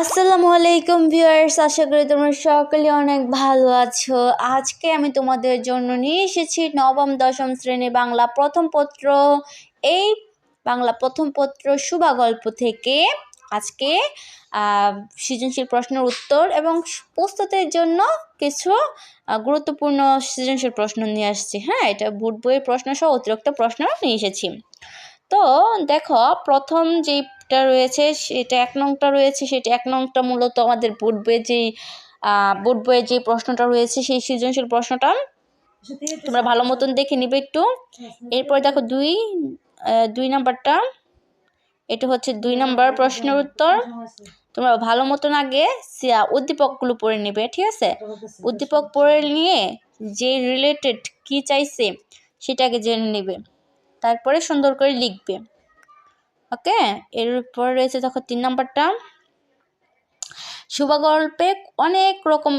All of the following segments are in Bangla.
আসসালামু আলাইকুম ভিউয়ার্স, আশা করি তোমরা সকলে অনেক ভালো আছো। আজকে আমি তোমাদের জন্য নিয়ে এসেছি নবম, দশম শ্রেণি বাংলা প্রথম পত্র। এই বাংলা প্রথম পত্র শুভা গল্প থেকে আজকে সৃজনশীল প্রশ্নের উত্তর এবং প্রস্তুতের জন্য কিছু গুরুত্বপূর্ণ সৃজনশীল প্রশ্ন নিয়ে আসছি। হ্যাঁ এটা বুট বইয়ের প্রশ্ন সহ অতিরিক্ত প্রশ্ন নিয়ে এসেছি। তো দেখো, প্রথম যেটা রয়েছে সেটা এক নংটা রয়েছে, সেটা এক নংটা মূলত আমাদের বোর্ড বইয়ের যেই বোর্ড বইয়ের যে প্রশ্নটা রয়েছে, সেই সৃজনশীল প্রশ্নটা। তোমরা ভালো মতন দেখে নিবে একটু। এরপর দেখো দুই দুই নাম্বারটা। এটা হচ্ছে দুই নাম্বার প্রশ্নের উত্তর। তোমরা ভালো মতন আগে উদ্দীপকগুলো পড়ে নেবে, ঠিক আছে? উদ্দীপক পড়ে নিয়ে যে রিলেটেড কি চাইছে সেটাকে জেনে নেবে। তারপরে সুন্দর করে লিখবে। ওকে? এর উপর রয়েছে দেখো তিন নম্বরটা। শুভ গল্পে অনেক রকম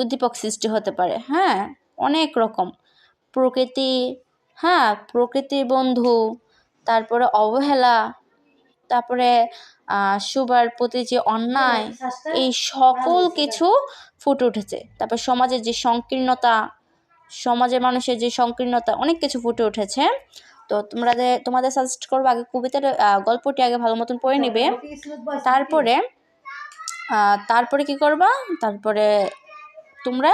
উদ্দীপক সৃষ্টি হতে পারে হ্যাঁ? অনেক রকম। প্রকৃতি হ্যাঁ? প্রকৃতির বন্ধু, তারপরে অবহেলা, তারপরে সুবার প্রতি যে অন্যায়, এই সকল কিছু ফুটে উঠেছে। তারপর সমাজের যে সংকীর্ণতা, সমাজের মানুষের যে সংকীর্ণতা, অনেক কিছু ফুটে উঠেছে। তো তোমরা তোমাদের সাজেস্ট করব আগে কবিতার গল্পটি আগে ভালো মতন পড়ে নিবে। তারপরে তারপরে কি করবা? তারপরে তোমরা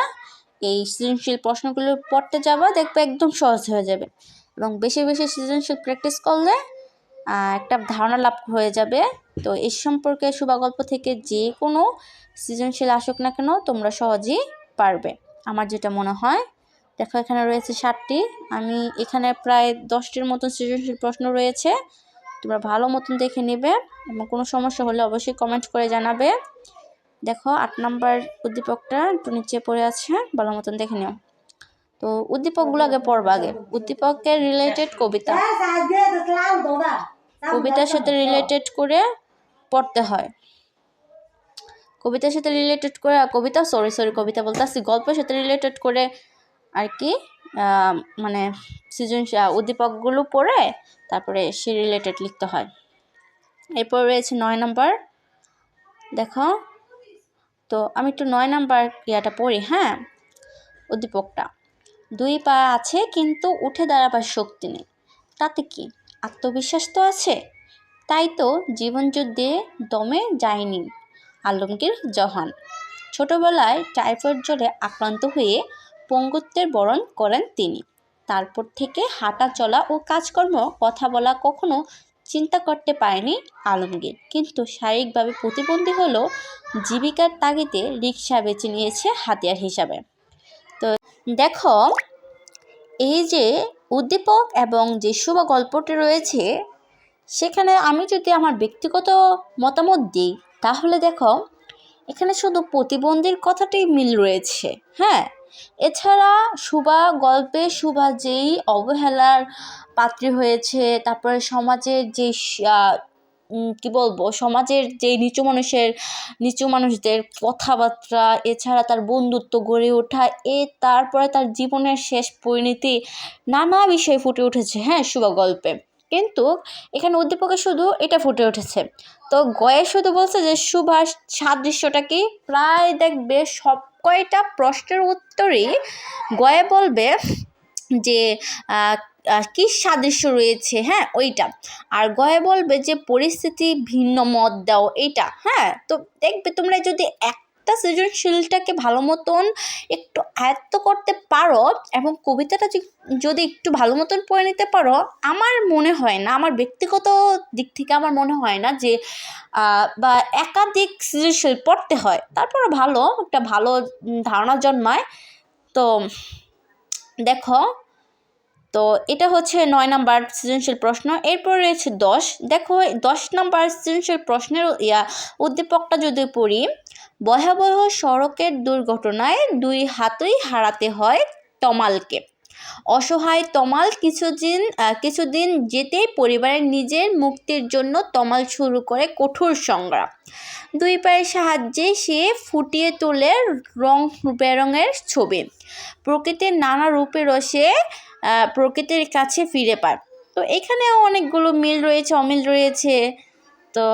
এই সৃজনশীল প্রশ্নগুলো পড়তে যাবা দেখবে একদম সহজ হয়ে যাবে। এবং বেশি বেশি সৃজনশীল প্র্যাকটিস করলে একটা ধারণা লাভ হয়ে যাবে। তো এই সম্পর্কে শুভা গল্প থেকে যে কোনো সৃজনশীল আসুক না কেন তোমরা সহজেই পারবে। আমার যেটা মনে হয় দেখো, এখানে রয়েছে ষাটটি আমি এখানে প্রায় দশটির মতন সৃজনশীল প্রশ্ন রয়েছে। তোমরা ভালো মতন দেখে নেবে এবং কোনো সমস্যা হলে অবশ্যই কমেন্ট করে জানাবে। দেখো, আট নম্বর উদ্দীপকটা একটু নিচে পড়ে আছে, ভালো মতন দেখে নিও। তো উদ্দীপকগুলো আগে পড়বা আগে। উদ্দীপকের রিলেটেড কবিতা। কবিতার সাথে রিলেটেড করে পড়তে হয়। কবিতার সাথে রিলেটেড করে, কবিতা সরি সরি কবিতা বলতে আসছি। গল্পের সাথে রিলেটেড করে আর কি মানে সৃজন উদ্দীপকগুলো পড়ে তারপরে সে রিলেটেড লিখতে হয়। এরপর রয়েছে নয় নাম্বার। দেখো, তো আমি একটু নয় নাম্বার ইয়াটা পড়ি হ্যাঁ? উদ্দীপকটা। দুই পা আছে কিন্তু উঠে দাঁড়াবার শক্তি নেই। তাতে কি? আত্মবিশ্বাস তো আছে? তাই তো জীবনযুদ্ধে দমে যায়নি আলমগীর জহান ছোটবেলায় টাইফয়েড জ্বরে আক্রান্ত হয়ে পঙ্গুত্বের বরণ করেন তিনি। তারপর থেকে হাঁটা চলা ও কাজকর্ম, কথা বলা কখনো চিন্তা করতে পারেনি আলমগীর। কিন্তু শারীরিকভাবে প্রতিবন্ধী হলেও জীবিকার তাগিদে রিক্সা বেছে নিয়েছে হাতিয়ার হিসাবে। তো দেখো, এই যে উদ্দীপক এবং যে শুভ গল্পটি রয়েছে, সেখানে আমি যদি আমার ব্যক্তিগত মতামত দিই, তাহলে দেখো, এখানে শুধু প্রতিবন্ধীর কথাটাই মিল রয়েছে। হ্যাঁ এছাড়া সুভা গল্পে সুভা যেই অবহেলার পাত্রী হয়েছে, তারপরে সমাজের যে কী বলব, সমাজের যে নিচু মানুষের, নিচু মানুষদের কথাবার্তা, এছাড়া তার বন্ধুত্ব গড়ে ওঠা, এ, তারপরে তার জীবনের শেষ পরিণতি নানা বিষয় ফুটে উঠেছে হ্যাঁ শুভা গল্পে। কিন্তু এখানে উদ্দীপকে শুধু এটা ফুটে উঠেছে। তো গয়ে শুধু বলছে যে সুভাষ সাদৃশ্যটা কি? প্রায় দেখবে সব কয়টা প্রশ্নের উত্তরেই গয়ে বলবে যে কি সাদৃশ্য রয়েছে? হ্যাঁ ওইটা। আর গয়ে বলবে যে, পরিস্থিতি ভিন্ন মত দাও, এইটা। হ্যাঁ তো দেখবে তোমরা যদি একটা সৃজনশীলটাকে ভালো মতন একটু আয়ত্ত করতে পারো এবং কবিতাটা যদি- একটু ভালো মতন পড়ে নিতে পারো, আমার মনে হয় না, আমার ব্যক্তিগত দিক থেকে আমার মনে হয় না যে বা একাধিক সৃজনশীল পড়তে হয়। তারপরে ভালো, একটা ভালো ধারণা জন্মায়। তো দেখো, তো এটা হচ্ছে নয় নাম্বার সৃজনশীল প্রশ্ন। এরপর রয়েছে দশ। দেখো, দশ নাম্বার সৃজনশীল প্রশ্নের ইয়া, উদ্দীপকটা যদি পড়ি ভয়াবহ সড়কের দুর্ঘটনায় দুই হাতই হারাতে হয় তমালকে। অসহায় তমাল কিছুদিন কিছুদিন যেতেই পরিবারের নিজের মুক্তির জন্য তমাল শুরু করে কঠোর সংগ্রাম। দুই পায়ের সাহায্যে সে ফুটিয়ে তোলে রং, বেরঙের ছবি। প্রকৃতির নানা রূপে রসে প্রকৃতির কাছে ফিরে পায়। তো এখানেও অনেকগুলো মিল রয়েছে, অমিল রয়েছে। তো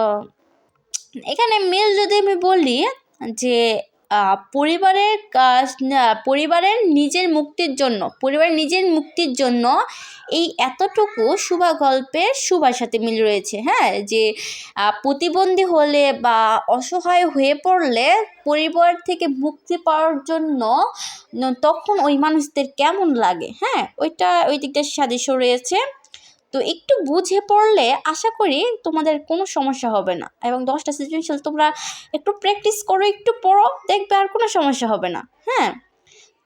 এখানে মিল যদি আমি বলি যে পরিবারের পরিবারের নিজের মুক্তির জন্য, পরিবারের নিজের মুক্তির জন্য এই এতটুকু শুভা গল্পের শুভার সাথে মিল রয়েছে হ্যাঁ? যে প্রতিবন্ধী হলে বা অসহায় হয়ে পড়লে পরিবার থেকে মুক্তি পাওয়ার জন্য তখন ওই মানুষদের কেমন লাগে হ্যাঁ? ওইটা, ওই দিকটা সাদৃশ্য রয়েছে। তো একটু বুঝে পড়লে আশা করি তোমাদের কোনো সমস্যা হবে না। এবং দশটা সৃজনশীল তোমরা একটু প্র্যাকটিস করো, একটু পড়ো, দেখবে আর কোনো সমস্যা হবে না। হ্যাঁ?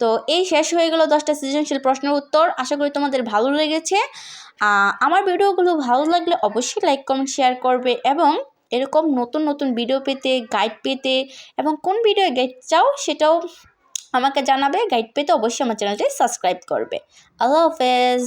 তো এই শেষ হয়ে গেল দশটা সৃজনশীল প্রশ্নের উত্তর। আশা করি তোমাদের ভালো লেগেছে। আমার ভিডিওগুলো ভালো লাগলে অবশ্যই লাইক কমেন্ট শেয়ার করবে এবং এরকম নতুন নতুন ভিডিও পেতে গাইড পেতে এবং কোন ভিডিও গাইড চাও সেটাও আমাকে জানাবে। গাইড পেতে অবশ্যই আমার চ্যানেলটি সাবস্ক্রাইব করবে। আল্লাহ হাফেজ।